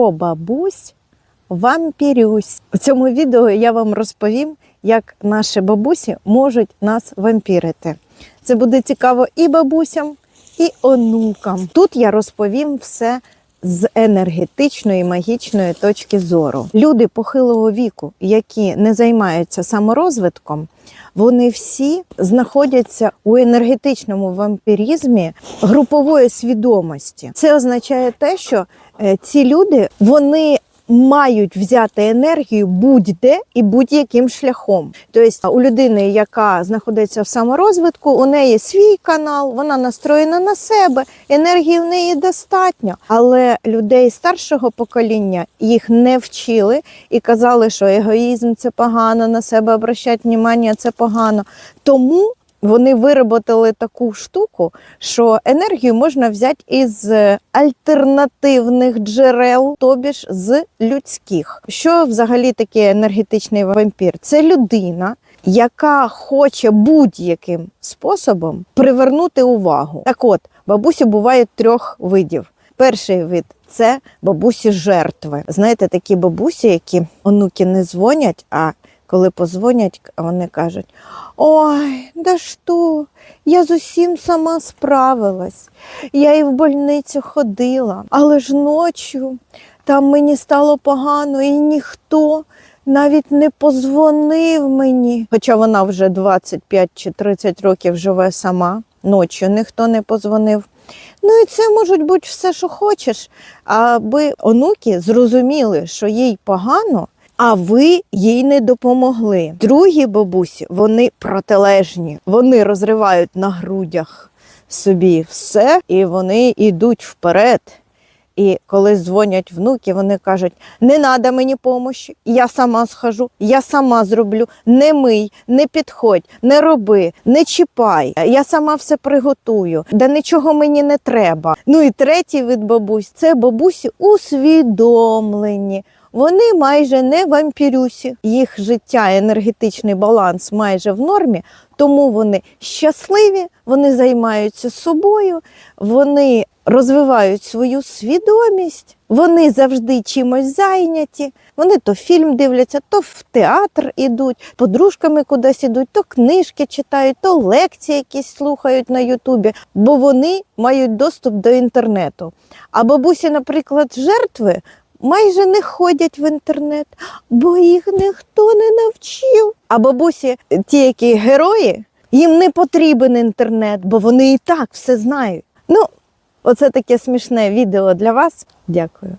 Бабусь вампірюсь. У цьому відео я вам розповім, як наші бабусі можуть нас вампірити. Це буде цікаво і бабусям, і онукам. Тут я розповім все з енергетичної магічної точки зору. Люди похилого віку, які не займаються саморозвитком, вони всі знаходяться у енергетичному вампірізмі групової свідомості. Це означає те, що е, ці люди вони мають взяти енергію будь-де і будь-яким шляхом. Тобто у людини, яка знаходиться в саморозвитку, у неї свій канал, вона настроєна на себе, енергії в неї достатньо. Але людей старшого покоління їх не вчили і казали, що егоїзм це погано, на себе обращати увагу це погано. Тому вони вироботили таку штуку, що енергію можна взяти із альтернативних джерел, тобі ж з людських. Що взагалі таке енергетичний вампір? Це людина. Яка хоче будь-яким способом привернути увагу. Так от, бабусі бувають трьох видів. Перший вид це бабусі жертви. Знаєте, такі бабусі, які онуки не дзвонять, а коли позвонять, вони кажуть: Ой, да що, я з усім сама справилась. Я і в больницю ходила, але ж ночі там мені стало погано, і ніхто навіть не позвонив мені. Хоча вона вже 25 чи 30 років живе сама, ночі ніхто не позвонив. Ну і це можуть бути все, що хочеш, аби онуки зрозуміли, що їй погано, а ви їй не допомогли. Другі бабусі, вони протилежні, вони розривають на грудях собі все, і вони йдуть вперед. І коли дзвонять внуки, вони кажуть: не треба мені допомоги, я сама схожу, я сама зроблю. Не мий, не підходь, не роби, не чіпай. Я сама все приготую, да нічого мені не треба. Ну і третій вид бабусь це бабусі усвідомлені. Вони майже не вампірюсі, їх життя, енергетичний баланс майже в нормі, тому вони щасливі, вони займаються собою, вони розвивають свою свідомість, вони завжди чимось зайняті. Вони то фільм дивляться, то в театр ідуть, подружками кудись ідуть, то книжки читають, то лекції якісь слухають на Ютубі, бо вони мають доступ до інтернету. А бабусі, наприклад, жертви майже не ходять в інтернет, бо їх ніхто не навчив. А бабусі, ті, які герої, їм не потрібен інтернет, бо вони і так все знають. Ну, оце таке смішне відео для вас. Дякую.